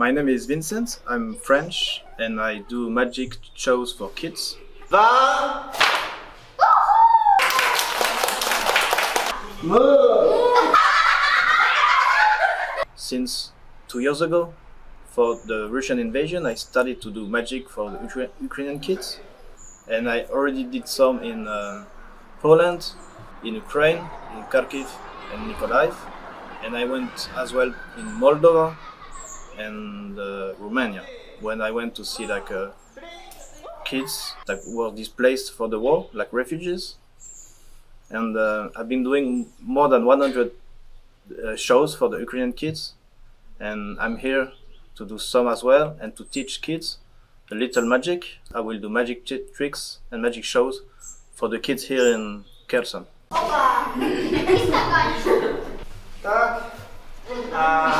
My name is Vincent. I'm French and I do magic shows for kids. Va Since two years ago, for the Russian invasion, I started to do magic for the Ukra- Ukrainian kids. And I already did some in uh, Poland, in Ukraine, in Kharkiv, and Nikolayev, And I went as well in Moldova and uh, Romania. When I went to see like uh, kids that were displaced for the war, like refugees, and uh, I've been doing more than 100 uh, shows for the Ukrainian kids, and I'm here to do some as well and to teach kids a little magic. I will do magic t- tricks and magic shows for the kids here in Kherson. Opa!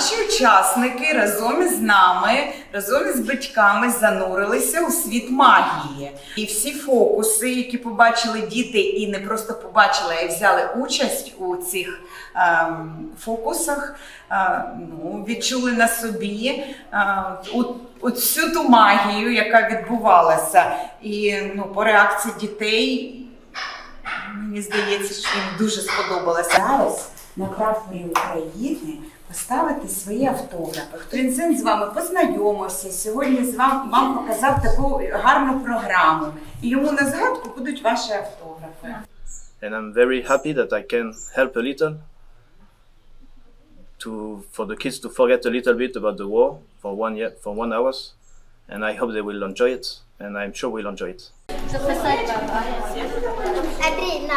наші учасники разом із нами, разом із батьками занурилися у світ магії. І всі фокуси, які побачили діти, і не просто побачили, а й взяли участь у цих ем, фокусах, е, ну, відчули на собі е, от, от всю ту магію, яка відбувалася. І ну, по реакції дітей, мені здається, що їм дуже сподобалося на прапорі України поставити свої автографи. Хтонцин з вами познайомився сьогодні. З вами вам показав таку гарну програму, і йому на згадку будуть ваші автографи. And I'm very happy that I can help a little to for the kids to forget a little bit about the war for one year, for one hours. And I hope they will enjoy it, and I'm sure we'll enjoy it. Андрій, на.